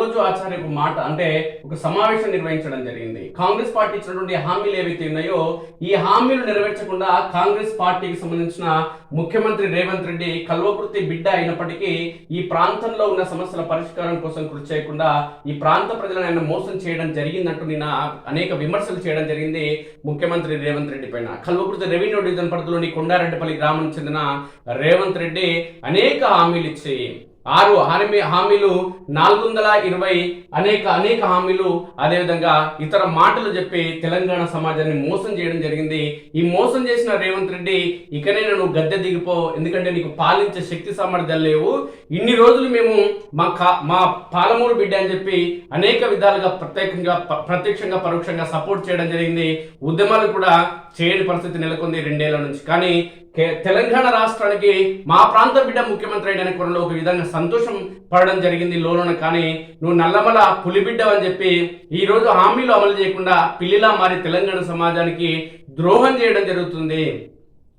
రోజు ఆచార్య ఒక మాట అంటే ఒక సమావేశం నిర్వహించడం జరిగింది. కాంగ్రెస్ పార్టీ ఇచ్చినటువంటి హామీలు ఏవైతే ఉన్నాయో ఈ హామీలు నెరవేర్చకుండా కాంగ్రెస్ పార్టీకి సంబంధించిన ముఖ్యమంత్రి రేవంత్ రెడ్డి కల్వకృతి బిడ్డ అయినప్పటికీ ఈ ప్రాంతంలో ఉన్న సమస్యల పరిష్కారం కోసం కృషి చేయకుండా ఈ ప్రాంత ప్రజలను ఆయన మోసం చేయడం జరిగిందంటూ నిన్న అనేక విమర్శలు చేయడం జరిగింది ముఖ్యమంత్రి రేవంత్ రెడ్డి పైన. కల్వకృతి రెవెన్యూ డివిజన్ పరిధిలోని కొండారెడ్డిపల్లి గ్రామం చెందిన రేవంత్ రెడ్డి అనేక హామీలు ఇచ్చి ఆరు హామీ హామీలు నాలుగు వందల ఇరవై అనేక అనేక హామీలు. అదేవిధంగా ఇతర మాటలు చెప్పి తెలంగాణ సమాజాన్ని మోసం చేయడం జరిగింది. ఈ మోసం చేసిన రేవంత్ రెడ్డి ఇకనే నువ్వు గద్దె దిగిపో ఎందుకంటే నీకు పాలించే శక్తి సామర్థ్యాలు లేవు. ఇన్ని రోజులు మేము మా కా మా పాలమూరు బిడ్డ అని చెప్పి అనేక విధాలుగా ప్రత్యేకంగా ప్రత్యక్షంగా పరోక్షంగా సపోర్ట్ చేయడం జరిగింది. ఉద్యమాలు కూడా చేయని పరిస్థితి నెలకొంది రెండేళ్ళ నుంచి. కానీ తెలంగాణ రాష్ట్రానికి మా ప్రాంత బిడ్డ ముఖ్యమంత్రి అయిన కొనలో ఒక విధంగా సంతోషం పడడం జరిగింది లోలోన కానీ నువ్వు నల్లమల పులిబిడ్డ అని చెప్పి ఈ రోజు హామీలు అమలు చేయకుండా పిల్లిలా మారి తెలంగాణ సమాజానికి ద్రోహం చేయడం జరుగుతుంది.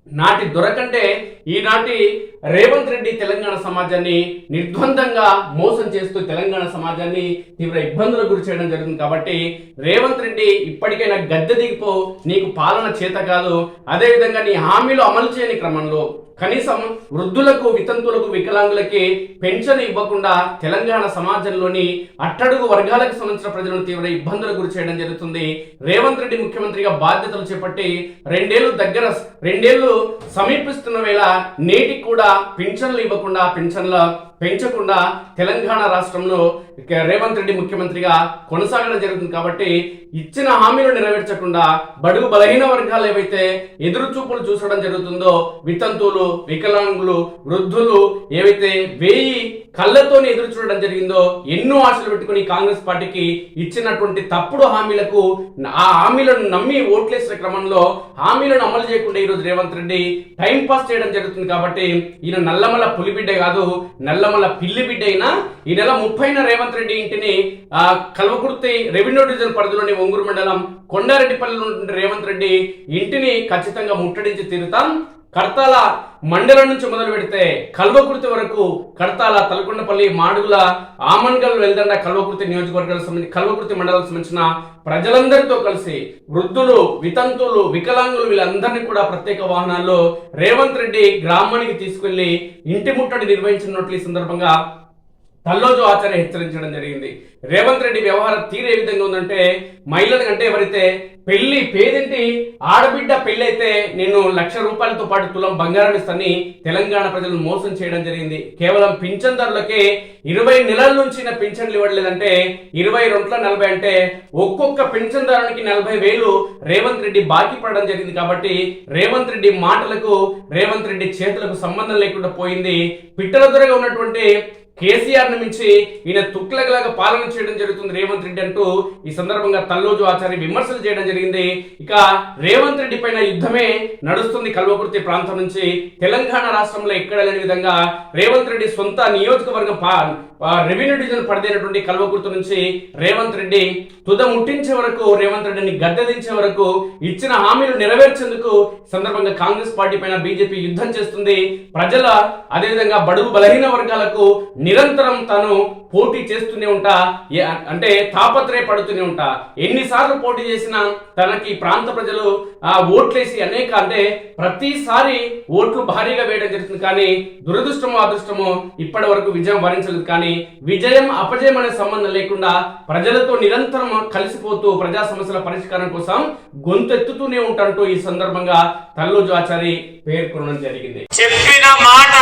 నాటి దొరకంటే ఈనాటి రేవంత్ రెడ్డి తెలంగాణ సమాజాన్ని నిర్ద్వందంగా మోసం చేస్తూ తెలంగాణ సమాజాన్ని తీవ్ర ఇబ్బందులకు గురి చేయడం జరిగింది కాబట్టి రేవంత్ రెడ్డి ఇప్పటికైనా గద్దె దిగిపో నీకు పాలన చేత కాదు. అదేవిధంగా నీ హామీలు అమలు చేయని క్రమంలో కనీసం వృద్ధులకు వితంతులకు వికలాంగులకి పెన్షన్ ఇవ్వకుండా తెలంగాణ సమాజంలోని అట్టడుగు వర్గాలకు సంబంధించిన ప్రజలను తీవ్ర ఇబ్బందులకు గురి చేయడం జరుగుతుంది. రేవంత్ రెడ్డి ముఖ్యమంత్రిగా బాధ్యతలు చేపట్టి రెండేళ్ళు దగ్గర రెండేళ్ళు సమీపిస్తున్న వేళ నేటికి కూడా పింఛన్లు ఇవ్వకుండా పింఛన్ల పెంచకుండా తెలంగాణ రాష్ట్రంలో రేవంత్ రెడ్డి ముఖ్యమంత్రిగా కొనసాగడం జరుగుతుంది కాబట్టి ఇచ్చిన హామీలు నెరవేర్చకుండా బడుగు బలహీన వర్గాలు ఏవైతే ఎదురు చూపులు చూసడం జరుగుతుందో వితంతువులు వికలాంగులు వృద్ధులు ఏవైతే వేయి కళ్ళతోనే ఎదురు చూడడం జరిగిందో ఎన్నో ఆశలు పెట్టుకుని కాంగ్రెస్ పార్టీకి ఇచ్చినటువంటి తప్పుడు హామీలకు ఆ హామీలను నమ్మి ఓట్లేసిన క్రమంలో హామీలను అమలు చేయకుండా ఈరోజు రేవంత్ రెడ్డి టైం పాస్ చేయడం జరుగుతుంది కాబట్టి ఈయన నల్లమల పులిబిడ్డ కాదు నల్ల నల్లమల పిల్లి బిడ్డ అయినా ఈ నెల ముప్పైన రేవంత్ రెడ్డి ఇంటిని ఆ, కల్వకుర్తి రెవెన్యూ డివిజన్ పరిధిలోని ఒంగూరు మండలం కొండారెడ్డిపల్లిలో ఉన్న రేవంత్ రెడ్డి ఇంటిని ఖచ్చితంగా ముట్టడించి తీరుతాం. కడతాల మండలం నుంచి మొదలు పెడితే కల్వకుర్తి వరకు కడతాల తలకొండపల్లి మాడుగుల ఆమన్గల్ వెల్దండ కల్వకుర్తి నియోజకవర్గాలకు సంబంధించి కల్వకుర్తి మండలానికి సంబంధించిన ప్రజలందరితో కలిసి వృద్ధులు వితంతువులు వికలాంగులు వీళ్ళందరినీ కూడా ప్రత్యేక వాహనాల్లో రేవంత్ రెడ్డి గ్రామానికి తీసుకెళ్ళి ఇంటి ముట్టడి నిర్వహించినట్లు ఈ సందర్భంగా తల్లోజు ఆచార్య హెచ్చరించడం జరిగింది. రేవంత్ రెడ్డి వ్యవహార తీరు ఏ విధంగా ఉందంటే మహిళలు కంటే ఎవరైతే పెళ్ళి పేదింటి ఆడబిడ్డ పెళ్ళి అయితే నేను లక్ష రూపాయలతో పాటు తులం బంగారం ఇస్తానని తెలంగాణ ప్రజలను మోసం చేయడం జరిగింది. కేవలం పింఛన్దారులకే ఇరవై నెలల నుంచి నా పింఛన్లు ఇవ్వట్లేదంటే ఇరవై రెండుల నలభై అంటే ఒక్కొక్క పింఛన్దారునికి నలభై వేలు రేవంత్ రెడ్డి బాకీ పడడం జరిగింది కాబట్టి రేవంత్ రెడ్డి మాటలకు రేవంత్ రెడ్డి చేతులకు సంబంధం లేకుండా పోయింది. పిట్టల దొరగా ఉన్నటువంటి కేసీఆర్ను మించి ఈయన తుక్లగలాగా పాలన చేయడం జరుగుతుంది రేవంత్ రెడ్డి అంటూ ఈ సందర్భంగా తల్లోజు ఆచార్య విమర్శలు చేయడం జరిగింది. ఇక రేవంత్ రెడ్డి పైన యుద్ధమే నడుస్తుంది కల్వకుర్తి ప్రాంతం నుంచి. తెలంగాణ రాష్ట్రంలో ఎక్కడ లేని విధంగా రేవంత్ రెడ్డి సొంత నియోజకవర్గం రెవెన్యూ డివిజన్ పరిధినటువంటి కల్వకుర్తి నుంచి రేవంత్ రెడ్డి తుద ముట్టించే వరకు రేవంత్ రెడ్డిని గద్దెదించే వరకు ఇచ్చిన హామీలు నెరవేర్చేందుకు సందర్భంగా కాంగ్రెస్ పార్టీ పైన బీజేపీ యుద్ధం చేస్తుంది. ప్రజల అదేవిధంగా బడుగు బలహీన వర్గాలకు నిరంతరం తను పోటీ చేస్తూనే ఉంటా అంటే తాపత్రయపడుతూనే ఉంటా. ఎన్నిసార్లు పోటీ చేసినా తనకి ప్రాంత ప్రజలు ఆ ఓట్లేసి అనేక అంటే ప్రతిసారి ఓట్లు భారీగా వేయడం జరుగుతుంది. కానీ దురదృష్టమో అదృష్టమో ఇప్పటి వరకు విజయం వరించలేదు. కానీ విజయం అపజయం అనే సంబంధం లేకుండా ప్రజలతో నిరంతరం కలిసిపోతూ ప్రజా సమస్యల పరిష్కారం కోసం గొంతెత్తుతూనే ఉంటాంటూ ఈ సందర్భంగా తల్లోజు ఆచారి పేర్కొనడం జరిగింది. చెప్పిన మాట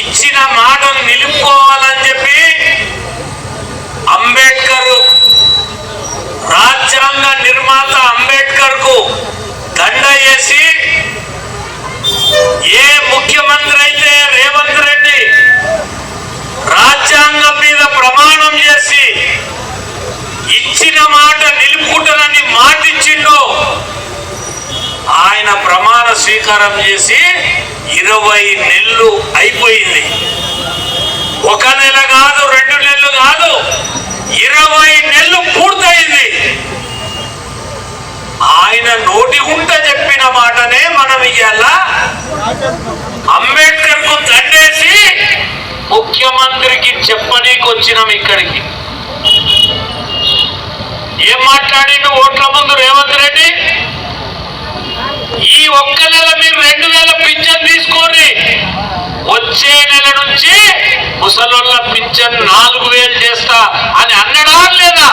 ఇచ్చిన మాట నిలుపుకోవాలని చెప్పి అంబేద్కర్ రాజ్యాంగ నిర్మాత అంబేద్కర్కు దండ వేసి ఏ ముఖ్యమంత్రి అయితే రేవంత్ రెడ్డి రాజ్యాంగం మీద ప్రమాణం చేసి ఇచ్చిన మాట నిలుపుకుంటానని మాటిచ్చిండో ఆయన ప్రమాణ స్వీకారం చేసి ఇరవై నెలలు అయిపోయింది. ఒక నెల కాదు రెండు నెలలు కాదు ఇరవై నెలలు పూర్తయింది. ఆయన నోటి గుంట చెప్పిన మాటనే మనం ఇవాళ అంబేద్కర్కు దండేసి ముఖ్యమంత్రికి చెప్పనీకి వచ్చినాం ఇక్కడికి మాట్లాడిండు ఓట్ల ముందు రేవంత్ రెడ్డి? ఈ ఒక్క నెల మీరు రెండు వేల పింఛన్ తీసుకొని వచ్చే నెల నుంచి ముసలోళ్ళ పింఛన్ నాలుగు వేలు చేస్తా అని అన్నడా లేదా?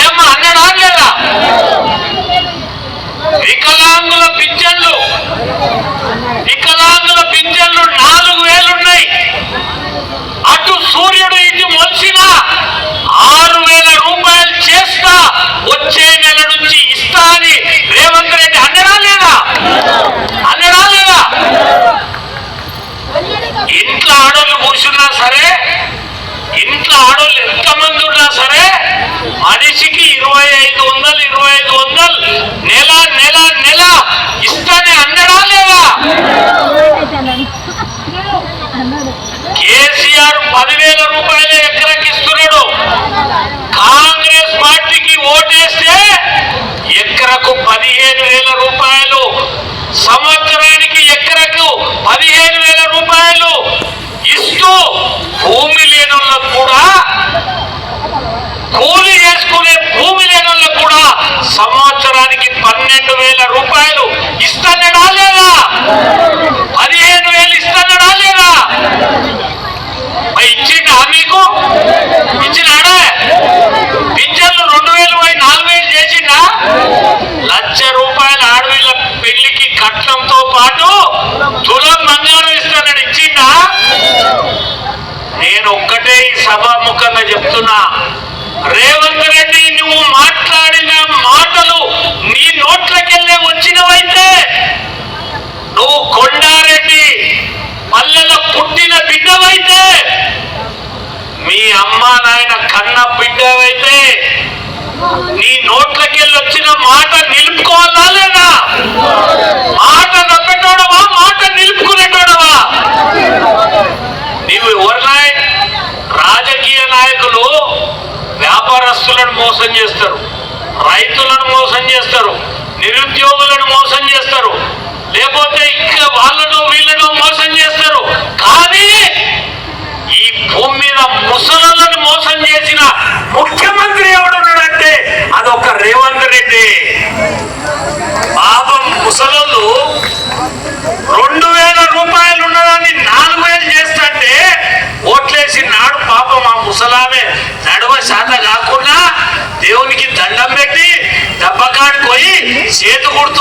ఏమ్మా అన్నడా లేదా? వికలాంగుల పింఛన్లు వికలాంగుల పింఛన్లు నాలుగు వేలున్నాయి. అటు సూర్యుడు ఇటు మొలిసిన ఆరు వేల రూపాయలు చేస్తా వచ్చే నెల నుంచి ఇస్తా అని రేవంత్ రెడ్డి అన్నడా లేదా?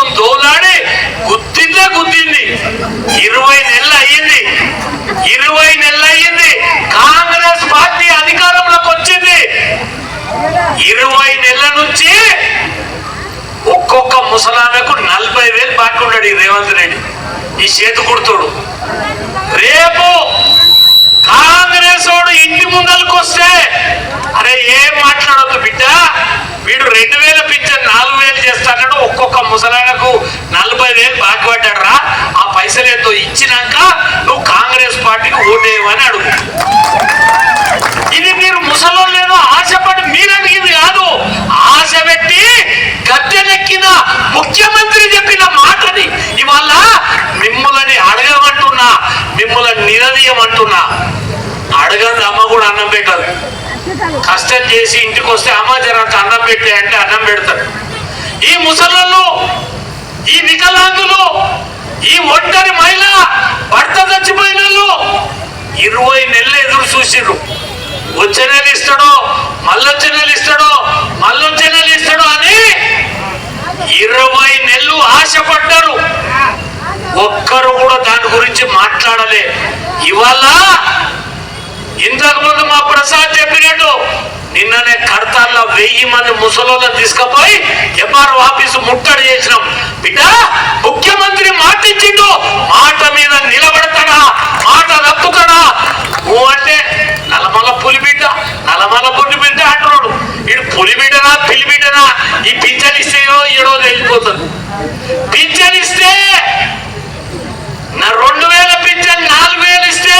చేతు దోలాడి గుద్దిందే గుద్దింది. ఇరవై నెలలు అయ్యింది. ఇరవై నెలలు అయ్యింది. కాంగ్రెస్ పార్టీ అధికారంలోకి వచ్చింది. ఇరవై నెలల నుంచి ఒక్కొక్క ముసలామెకు నలభై వేలు పాటున్నాడు ఈ రేవంత్ రెడ్డి. ఈ చేతి కుడుతుడు రేపు కాంగ్రెస్ ఇంటి ముందరకు వస్తే అరే ఏం మాట్లాడొద్దు బిడ్డ? వీడు రెండు వేల పింఛన్ నాలుగు వేలు చేస్తాడు ఒక్కొక్క ముసలాయనకు నలభై వేలు బాకి పడ్డాడు రా ఆ పైసలు ఎంతో ఇచ్చినాక నువ్వు కాంగ్రెస్ పార్టీకి ఓటేయమని అడుగు. ఇది మీరు ముసలో లేదో ఆశపడి మీరు అడిగింది కాదు. ఆశ పెట్టి గద్దెనెక్కిన ముఖ్యమంత్రి చెప్పిన మాటని ఇవాళ మిమ్మల్ని అడగమంటున్నా మిమ్మల్ని నిలదీయమంటున్నా. అడగదు అమ్మ కూడా అన్నం పెట్టదు కష్టం చేసి ఇంటికి వస్తే అమ్మ జరంత అన్నం పెట్టే అంటే అన్నం పెడతారు. ఈ ముసలల్లో ఈ వికలాంగులు ఈ ఒంటరి మహిళ భర్త చచ్చిపోయిన ఇరవై నెలలు ఎదురు చూసిండ్రు. వచ్చే నెల ఇస్తాడో మళ్ళొచ్చే నెల ఇస్తాడో మళ్ళొచ్చే నెల ఇస్తాడో అని ఇరవై నెలలు ఆశపడ్డారు. ఒక్కరు కూడా దాని గురించి మాట్లాడలే. ఇవాళ ఇంతకు ముందు మా ప్రసాద్ చెప్పినట్టు నిన్ననే కడతాల్లో వెయ్యి మంది ముసలోళ్ళని తీసుకుపోయి ఎంఆర్ఓ ఆఫీసు ముట్టడి చేసినాం. బిడ్డ ముఖ్యమంత్రి మాట ఇచ్చిండు మాట మీద నిలబడతాడా? మాట తప్పుతాడా? నువ్వు అంటే నలమల పులిబిడ్డ నలమల పులిబిడ్డ అంటున్నాడు. ఇడు పులిబిడ్డనా పిలిబిడ్డనా? ఈ పింఛన్ ఇస్తేయో ఈడో వెళ్ళిపోతుంది పింఛనిస్తే ఇస్తే నా రెండు వేల పింఛన్ నాలుగు వేలు ఇస్తే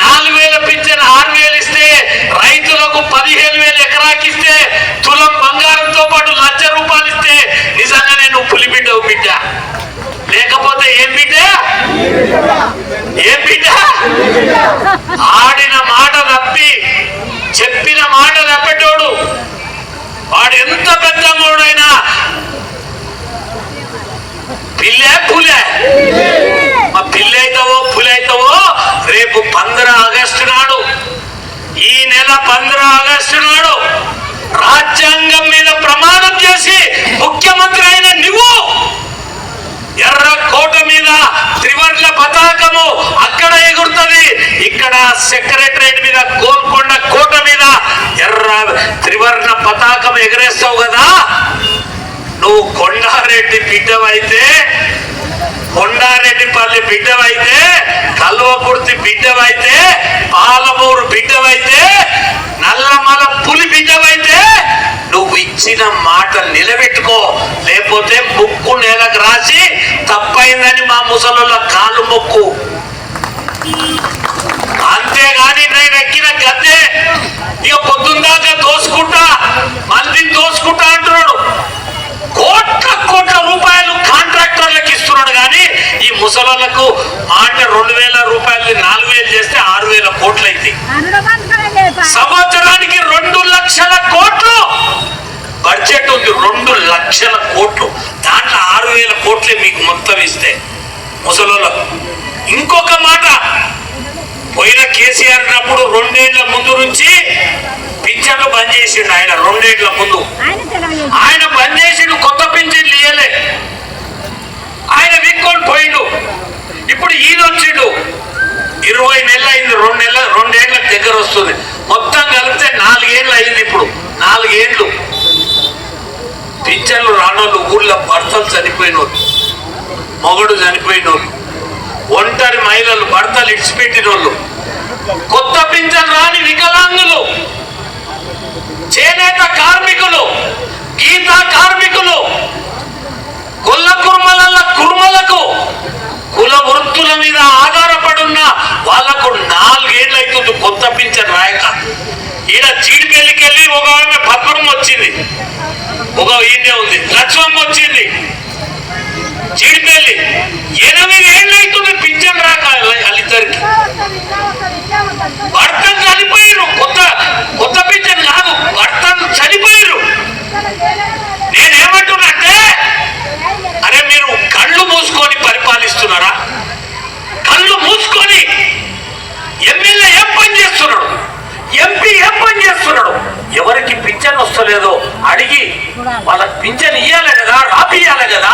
నాలుగు వేల పింఛన్ ఆరు వేలు ఇస్తే రైతులకు పదిహేను ఇస్తే తులం బంగారంతో పాటు లక్ష రూపాయలు ఇస్తే నిజంగానే నువ్వు పులిబిడ్డవు బిడ్డ. లేకపోతే ఏం బిడ్డ? ఏం బిడ్డ? ఆడిన మాట తప్పి చెప్పిన మాట తప్పటోడు వాడు ఎంత ఎంత పెద్దవాడైనా పిల్లే పులే. మా పిల్లి అవుతావో రేపు పంద్ర ఆగస్టు నాడు ఈ నెల పంద్ర ఆగస్టు నాడు రాజ్యాంగం మీద ప్రమాణం చేసి ముఖ్యమంత్రి అయిన నువ్వు ఎర్ర కోట మీద త్రివర్ణ పతాకము అక్కడ ఎగురుతుంది. ఇక్కడ సెక్రటరేట్ మీద గోల్కొండ కోట మీద ఎర్ర త్రివర్ణ పతాకం ఎగరేస్తావు కదా? నువ్వు కొండారెడ్డి బిడ్డవైతే కొండారెడ్డిపల్లి బిడ్డవైతే కల్వకుర్తి బిడ్డవైతే పాలమూరు బిడ్డవైతే నల్లమల పులి బిడ్డవైతే నువ్వు ఇచ్చిన మాట నిలబెట్టుకో. లేకపోతే ముక్కు నేలకు రాసి తప్పైందని మా ముసలోళ్ళ కాలు మొక్కు. అంతేగాని నేను ఎక్కిన గద్దె ఇక పొద్దుందాకా దోసుకుంటా మందిని దోసుకుంటా అంటున్నాడు. కోట్ల కోట్ల రూపాయలు కాంట్రాక్టర్లకు ఇస్తున్నాడు కానీ ఈ ముసలోళ్ళకు మాట రెండు వేల రూపాయలు నాలుగు వేలు చేస్తే ఆరు వేల కోట్లు అయితే సంవత్సరానికి రెండు లక్షల కోట్లు! బడ్జెట్ ఉంది రెండు లక్షల కోట్లు. దాంట్లో ఆరు వేల కోట్లే మీకు మొత్తం ఇస్తే ముసలోళ్ళకు. ఇంకొక మాట పోయిన కేసీఆర్ ఉన్నప్పుడు రెండేళ్ళ ముందు నుంచి పింఛన్లు బంద్ చేసిండు ఆయన రెండేళ్ళ ముందు. ఆయన బంద్ చేసిండు కొత్త పింఛన్లు ఇయ్యలే. ఆయన విక్కొని పోయిండు. ఇప్పుడు ఈయన వచ్చిండు. ఇరవై నెలలు అయింది రెండు నెలల రెండేళ్ళకు దగ్గర వస్తుంది. మొత్తం కలిపితే నాలుగేళ్ళు అయింది ఇప్పుడు. నాలుగేళ్ళు. పింఛన్లు రానోళ్ళు ఊళ్ళో భర్తలు చనిపోయినోళ్ళు మొగడు చనిపోయినోళ్ళు ఒంటరి మహిళలు భర్తలు ఇడిచిపెట్టినోళ్ళు కొత్త పింఛన్ రాని వికలాంగులు చేనేత కార్మికులు గీత కార్మికులు గొల్ల కుర్మల కుర్మలకు కుల వృత్తుల మీద ఆధారపడున్న వాళ్ళకు నాలుగేళ్ళు అవుతుంది కొత్త పింఛన్ రాయక. ఈయన చీడిపెల్లికి వెళ్ళి ఒక ఆమె పద్మం వచ్చింది. ఒక ఈయనే ఉంది. లక్ష్మం వచ్చింది. చీడిపెల్లి. ఎనిమిది ఏళ్ళు అవుతుంది పింఛన్ రాక వాళ్ళిద్దరికి భర్తలు చనిపోయారు కొత్త కొత్త పింఛన్ కాదు భర్తలు చనిపోయారు నేనేమంటున్నంటే అరే మీరు కళ్ళు మూసుకొని పరిపాలిస్తున్నారా? కళ్ళు మూసుకొని ఎమ్మెల్యే ఏం పని చేస్తున్నాడు? ఎంపీ ఏం పని చేస్తున్నాడు? ఎవరికి పింఛన్ వస్తలేదో అడిగి వాళ్ళకి పింఛన్ ఇయ్యాలి కదా రాపియాలి కదా.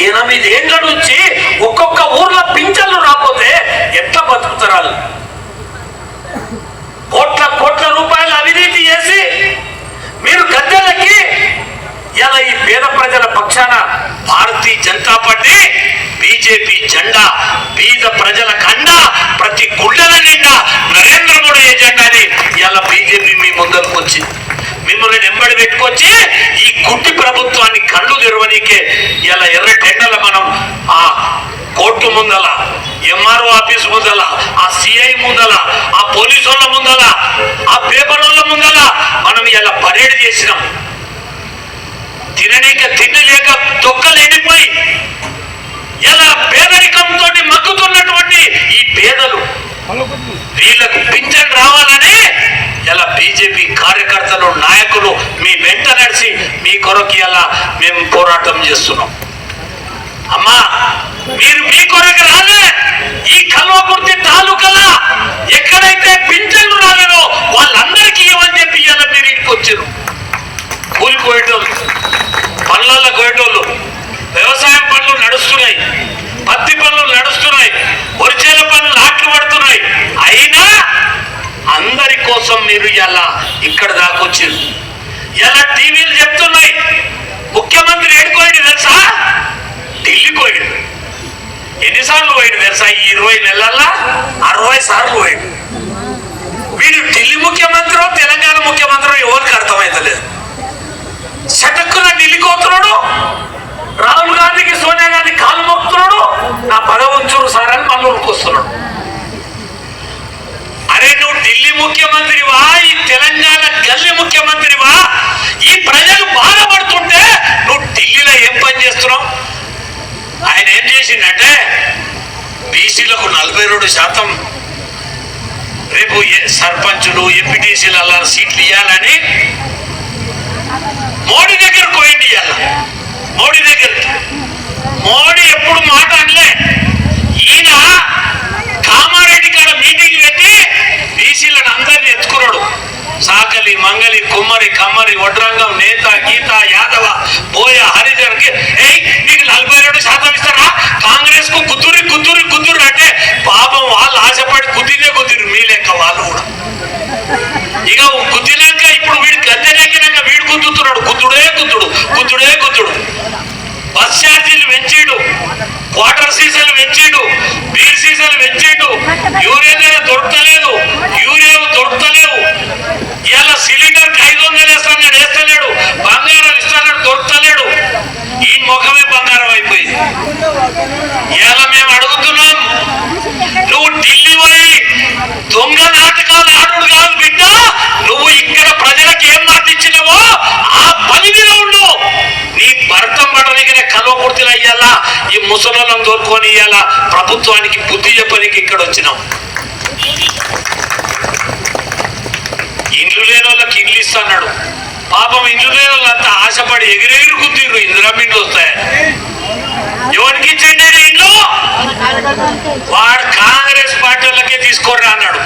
ఎనిమిది ఏళ్ళ నుంచి ఒక్కొక్క ఊర్లో పింఛన్లు రాకపోతే ఎట్లా బతుకుతారు వాళ్ళు? కోట్ల కోట్ల రూపాయలు అవినీతి చేసి మీరు గద్దెలకి ఇలా ఈ పేద ప్రజల పక్షాన భారతీయ జనతా పార్టీ బీజేపీ జెండా బీద ప్రజల కండ ప్రతి గుండెల నిండా నరేంద్ర మోడీ ఎజెండాని ఇలా బీజేపీ మీ ముందరకు వచ్చింది మిమ్మల్ని నెంబడి పెట్టుకొచ్చి ఈ గుడ్డి ప్రభుత్వాన్ని కళ్ళు తెరవనీకే ఇలా ఎర్ర టెండల మనం ఆ కోర్టు ముందల ఎంఆర్ఓ ఆఫీస్ ముందల ఆ సిఐ ముందల ఆ పోలీసు వాళ్ళ ముందల ఆ పేపర్ వాళ్ళ ముందల మనం ఇలా పరేడ్ చేసినాం. తిననీక తిండి లేక తొక్కలు ఎండిపోయి ఎలా పేదరికంతో మగ్గుతున్నటువంటి ఈ పేదలు వీళ్ళకు పింఛన్ రావాలని ఇలా బీజేపీ కార్యకర్తలు నాయకులు మీ వెంట నడిచి మీ కొరకు ఇలా మేము పోరాటం చేస్తున్నాం. అమ్మా మీరు మీ కొరకు రాలే. ఈ కల్వకుర్తి తాలూకలా ఎక్కడైతే పింఛన్లు రాలేదో వాళ్ళందరికీ ఇవ్వని చెప్పి ఇలా మీరు ఇంటికి వచ్చారు. కూలిపోయేటోళ్ళు పనులలో కోయటోళ్ళు వ్యవసాయం పనులు నడుస్తున్నాయి పత్తి పనులు నడుస్తున్నాయి వరిచేల పనులు నాట్లు పడుతున్నాయి. అయినా అందరి కోసం మీరు ఇలా ఇక్కడ దాకొచ్చారు ఇలా టీవీలు చెప్తున్నాయి. ముఖ్యమంత్రి ఏడుకోండి తెలుసా? ఢిల్లీ కోయడు ఎన్నిసార్లు పోయాడు తెలుసా? ఈ ఇరవై నెలల్లో అరవై సార్లు పోయాడు వీడు ఢిల్లీ ముఖ్యమంత్రి తెలంగాణ ముఖ్యమంత్రి ఎవరికి అర్థమైతలేదు. ఢిల్లీ ఢిల్లీకి రాహుల్ గాంధీకి సోనియా గాంధీ కాలు మొక్కుతున్నాడు నా పదవి ఉంచురు సార్ అని మళ్ళీ ఉరుకొస్తున్నాడు అరే నువ్వు ఢిల్లీ ముఖ్యమంత్రివా ఈ తెలంగాణ గల్లీ ముఖ్యమంత్రివా ఈ ప్రజలు బాధపడుతుంటే నువ్వు ఢిల్లీలో ఏం పని చేస్తున్నావు? ఆయన ఏం చేసిందంటే బీసీలకు నలభై రెండు శాతం రేపు సర్పంచులు ఎంపీటీసీల సీట్లు ఇవ్వాలని మోడీ దగ్గర పోయింది ఇవాళ. మోడీ దగ్గర మోడీ ఎప్పుడు మాట అనలే. ఈయన కామ కాడ మీటింగ్ పెట్టి బీసీలను అందరినీ ఎత్తుకున్నాడు మంగళి కుమ్మరి కమ్మరి వడ్రంగం నేత గీత యాదవ బోయ హరిజన్ ఏయ్ నీకు నలభై రెండు శాతం ఇస్తారా? కాంగ్రెస్కు కుదురి కుదురి కుదురు అంటే పాపం వాళ్ళు ఆశపడి కుదిరే కుదిరు మీ లెక్క వాళ్ళు కూడా. ఇక కుదిరాక ఇప్పుడు వీడు గద్దెనెక్కినాక వీడు కుదుతున్నాడు కుదుడే కుదుడు కుదుడే కుదుడు. బస్ ఛార్జీలు పెంచిండు. వాటర్ సీసాలు పెంచిండు బీర్ సీసాలు పెంచిండు. యూరియా దొరకలేదు యూరియా దొరకలేవు. ఇలా సిలిండర్ ఐదు వందలు వేస్తాడు వేస్తలేడు. బంగారం ఇస్తాడు దొరకలేడు. ఈ ముఖమే బంగారం అయిపోయింది. ఇలా మేము అడుగుతున్నాం దోరుకొని ప్రభుత్వానికి బుద్ధి చెప్పనికి ఇక్కడ వచ్చినాం. ఇండ్లు లేని వాళ్ళకి ఇండ్లు ఇస్తాడు పాపం ఇండ్లు లేని వాళ్ళంతా ఆశపడి ఎగిరెగిరి కుదిరు ఇందిరామిండ్లు వస్తాయి ఎవరికి ఇచ్చండి ఇండ్లు? వాడు కాంగ్రెస్ పార్టీలకే వాళ్ళకే తీసుకోర్రా అన్నాడు.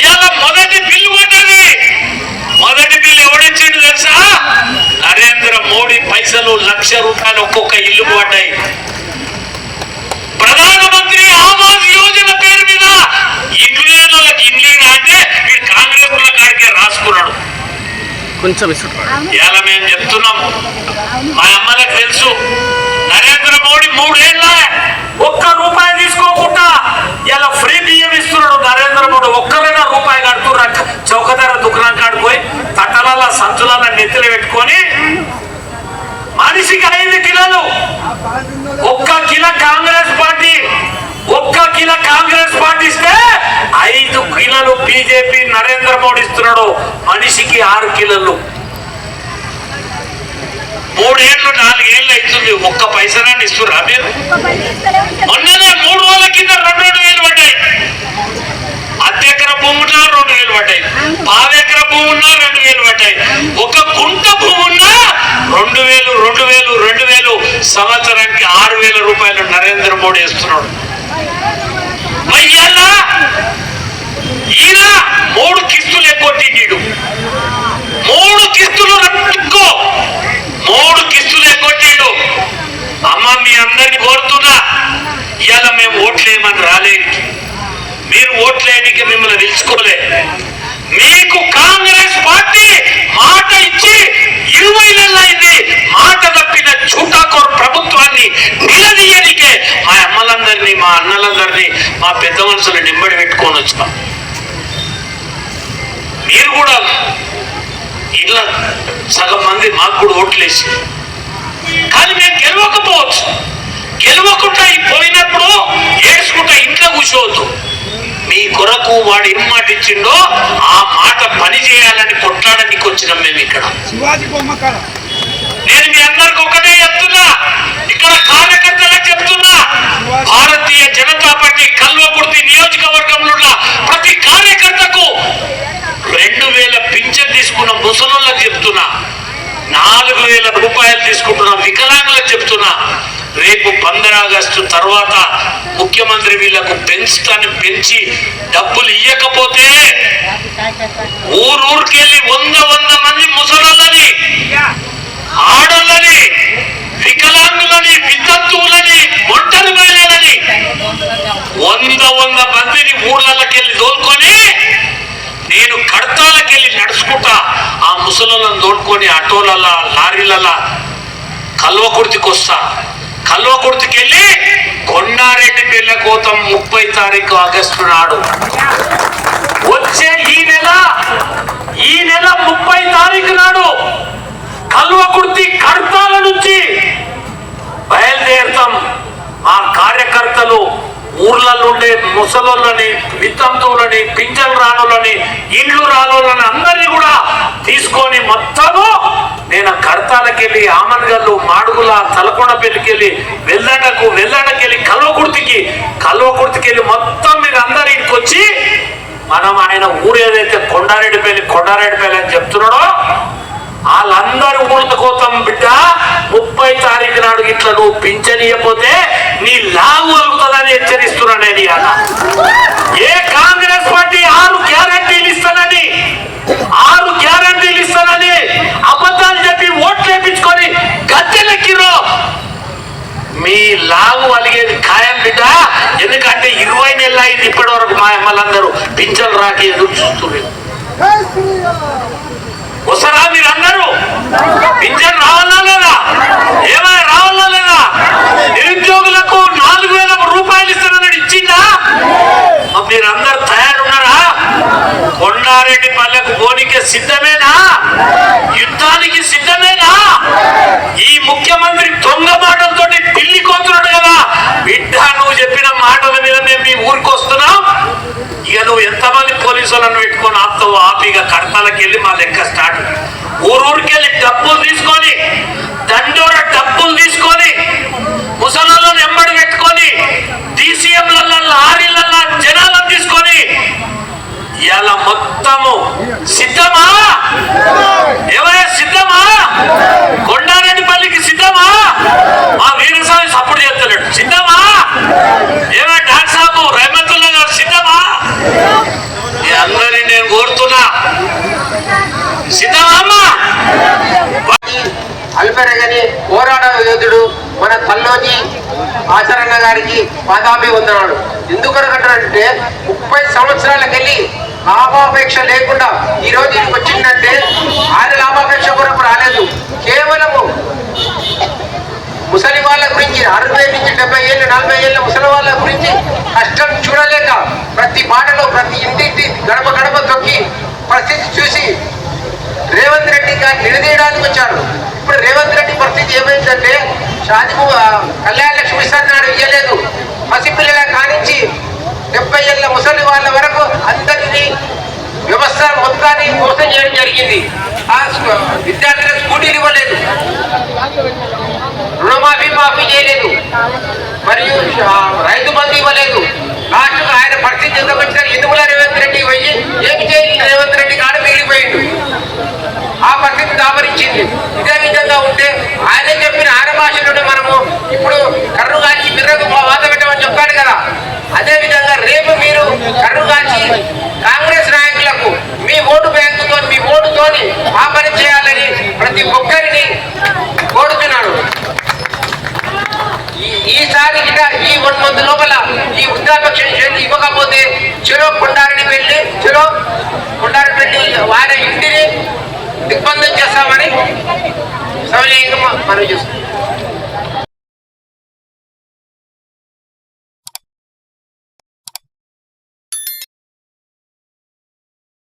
ఇవాళ మొదటి బిల్లు కొట్టది మొదటి బిల్లు ఎవడిచ్చిండు తెలుసా? నరేంద్ర మోడీ పైసలు లక్ష రూపాయలు ఒక్కొక్క ఇల్లు పడ్డాయి ప్రధానమంత్రి ఆవాస్ యోజన పేరు మీద ఇల్లు లేని ఇరా అంటే వీడు కాంగ్రెస్ కాడికే రాసుకున్నాడు. కొంచెం ఇవాళ మేము చెప్తున్నాం. మా అమ్మలకు తెలుసు. నరేంద్ర మోడీ మూడేళ్ళ ఒక్క రూపాయి తీసుకోకుండా ఇలా ఫ్రీ బియ్యం ఇస్తున్నాడు. నరేంద్ర మోడీ ఒక్కరైనా రూపాయి కడుతున్నారు చౌకధర దుకాణం కాడికి పోయి తట్టల సంచుల నెత్తిలో పెట్టుకొని మనిషికి ఐదు కిలోలు. ఒక్క కిలో కాంగ్రెస్ పార్టీ ఒక్క కిలో కాంగ్రెస్ పార్టీ ఇస్తే ఐదు కిలోలు బీజేపీ నరేంద్ర మోడీ ఇస్తున్నాడు మనిషికి ఆరు కిలోలు. మూడేళ్ళు నాలుగేళ్ళు అవుతుంది. ఒక్క పైసనాన్ని ఇస్తురా మీరు? మొన్ననే మూడు రోజుల కింద రెండు రెండు వేలు పడ్డాయి. అర్ధ ఎకర భూమి ఉన్నా రెండు వేలు పడ్డాయి. పావెకర భూమి ఉన్నా రెండు వేలు పడ్డాయి. ఒక గుంట భూమి ఉన్నా రెండు వేలు రెండు వేలు రెండు వేలు. సంవత్సరానికి ఆరు వేల రూపాయలు నరేంద్ర మోడీ ఇస్తున్నాడు. మరి ఇవాళ ఈయన మూడు కిస్తులు ఎగ్గొట్టిండు మూడు కిస్తులు రట్టుకో మూడు కిస్తులు ఎగ్గొట్టిండు అమ్మ మీ అందరిని కోరుతున్నా ఇవాళ మేము ఓట్లేమని రాలే మీరు ఓట్లేయడానికి మిమ్మల్ని నిలుచుకోలే. మీకు కాంగ్రెస్ పార్టీ మాట ఇచ్చి ఇరవై నెలలైంది. మాట తప్పిన చూటాకోర్ ప్రభుత్వాన్ని నిలదీయనికే మా అమ్మలందరినీ మా అన్నలందరినీ మా పెద్ద మనుషులు నింబడి పెట్టుకొని వచ్చాం మీరు కూడా ఇలా సగం మంది మాకు కూడా ఓట్లేసి. కానీ మేము గెలవకపోవచ్చు. గెలవకుండా ఈ పోయినప్పుడు ఏడ్చుకుంటా ఇంట్లో కూర్చోవద్దు. మీ కొరకు వాడు ఏం మాట ఇచ్చిండో ఆ మాట పని చేయాలని కొట్లాడడానికి వచ్చినాం మేము ఇక్కడ. నేను మీ అందరికి ఒకటే చెప్తున్నా. ఇక్కడ కార్యకర్తలకు చెప్తున్నా భారతీయ జనతా పార్టీ కల్వకుర్తి నియోజకవర్గంలో ఉన్న ప్రతి కార్యకర్తకు రెండు వేల పింఛన్ తీసుకున్న ముసలోళ్ళకి చెప్తున్నా నాలుగు వేల రూపాయలు తీసుకుంటున్న వికలాంగులకు చెప్తున్నా రేపు పంద్ర ఆగస్టు తర్వాత ముఖ్యమంత్రి వీళ్ళకు పెంచుతాన్ని పెంచి డబ్బులు ఇయ్యకపోతే ఊరూరికెళ్ళి వంద వంద మంది ముసలోళ్ళని ఆడోళ్ళని వికలాంగులని వితంతువులని ఒంటరి మహిళలని వంద వంద మందిని ఊళ్ళకెళ్ళి తోలుకొని నేను కడతాలకెళ్ళి నడుచుకుంటా ఆ ముసలోళ్ళని తోడుకొని ఆటోలలా లారీలలా కల్వకుర్తికి వస్తా కల్వకుర్తికి వెళ్ళి కొండారెడ్డి పెళ్ళ కోతం ముప్పై తారీఖు ఆగస్టు నాడు. వచ్చే ఈ నెల ఈ నెల ముప్పై తారీఖు నాడు కల్వకుర్తి కడుపు నుంచి బయలుదేరుతాం మా కార్యకర్తలు ఊర్లలో ఉండే ముసలోళ్ళని వితంతువులని పింఛన్ రానులని ఇండ్లు రానులని అందరినీ కూడా తీసుకొని మొత్తము నేను కడతాలకెళ్ళి ఆమన్గల్లు మాడుగుల తలకొండ పెళ్ళికెళ్ళి వెల్లండకు కల్వకుర్తికి కల్వకుర్తికెళ్ళి మొత్తం మీరు అందరు ఇక్కడికి వచ్చి మనం ఆయన ఊరు ఏదైతే కొండారెడ్డిపల్లి కొండారెడ్డిపల్లి అని చెప్తున్నాడో వాళ్ళందరూ కోసం బిడ్డ ముప్పై తారీఖు నాడు ఇట్లా నువ్వు పింఛనియపోతే నీ లాగు అవుతుందని హెచ్చరిస్తున్నా నేను ఇవాళ ఏ కాంగ్రెస్ పార్టీ ఆరు గ్యారంటీలు ఇస్తానని ఆరు గ్యారంటీలు ఇస్తానని అబద్ధాలు చెప్పి ఓట్లు వేపించుకొని గద్దెలెక్కిరో మీ లాగు అలిగేది ఖాయం బిడ్డ ఎందుకంటే ఇరవై అయింది ఇప్పటి వరకు మా అమ్మలందరూ. పింఛన్ రాక ఎదురు చూస్తున్నారు. వస్తారా మీరందరూ? పింఛన్ రావాలా లేదా? ఏమైనా రావాలా లేదా? నిరుద్యోగులకు నాలుగు వేల రూపాయలు ఇస్తానన్నాడు. ఇచ్చిందా? మరి మీరందరూ తయారున్నారా కొండారెడ్డి పల్లెకు పోనీకి సిద్ధమేనా? యుద్ధానికి సిద్ధమేనా? ఈ ముఖ్యమంత్రి దొంగ మాటలతో ఢిల్లీ కోతున్నాడు కదా. బిడ్డ నువ్వు చెప్పిన మాటల మీద మేము మీ ఊరికి వస్తున్నాం. ఇక నువ్వు ఎంతమంది పోలీసులను పెట్టుకొని ఆపుతావు ఆపిగా కడతాలకు వెళ్ళి మా లెక్క స్టార్ట్. ఊరూరికి వెళ్ళి డబ్బులు తీసుకొని దండోడ డబ్బులు తీసుకొని ముసలాలను ఎంబడి పెట్టుకొని డీసీఎంలలో లారీలలో జనాలను తీసుకొని ఇలా మొత్తము సిద్ధమా? ఏమయ్యా సిద్ధమా? కొండారెడ్డిపల్లికి సిద్ధమా? మా వీరస్వామి సపోర్ట్ చేస్తున్నాడు సిద్ధమా? ఏమో డాక్టర్ సాబు రేమంతుల్లా గారు సిద్ధమా? మీ అందరినీ నేను కోరుతున్నా. సిద్ధమా అమ్మా? అల్పెరగని పోరాట యోధుడు మన తల్లోజీ ఆచరణ గారికి పాదాభి వందనాడు ఎందుకనకంటే ముప్పై సంవత్సరాలకెళ్ళి లాభాపేక్ష లేకుండా ఈ రోజు వచ్చిందంటే ఆయన లాభాపేక్ష కొరకు రాలేదు. కేవలము ముసలి వాళ్ళ గురించి అరవై నుంచి డెబ్బై ఏళ్ళు నలభై ఏళ్ళ ముసలి వాళ్ళ గురించి కష్టం చూడలేక ప్రతి మాటలో ప్రతి ఇంటింటి గడప గడప తొక్కి పరిస్థితి చూసి రేవంత్ రెడ్డి గారిని నిలదీయడానికి వచ్చారు. ఇప్పుడు రేవంత్ రెడ్డి పరిస్థితి ఏమైందంటే షాజీ కళ్యాణ లక్ష్మి ఇస్తున్నాడు ఇయ్యలేదు. పసిపిల్లల కానించి డెబ్బై ఏళ్ళ ముసలి వాళ్ళ వరకు అందరినీ వ్యవస్థ మొత్తాన్ని మోసం చేయడం జరిగింది. ఆ విద్యార్థులకు స్కూటీలు ఇవ్వలేదు. రుణమాఫీ మాఫీ చేయలేదు. మరియు రైతు బంధు ఇవ్వలేదు. లాస్ట్ ఆయన పరిస్థితి ఎందుకు వచ్చిన ఎందుకు రేవంత్ రెడ్డి పోయి ఏమి చేయలేదు రేవంత్ రెడ్డి కాడ మిగిలిపోయి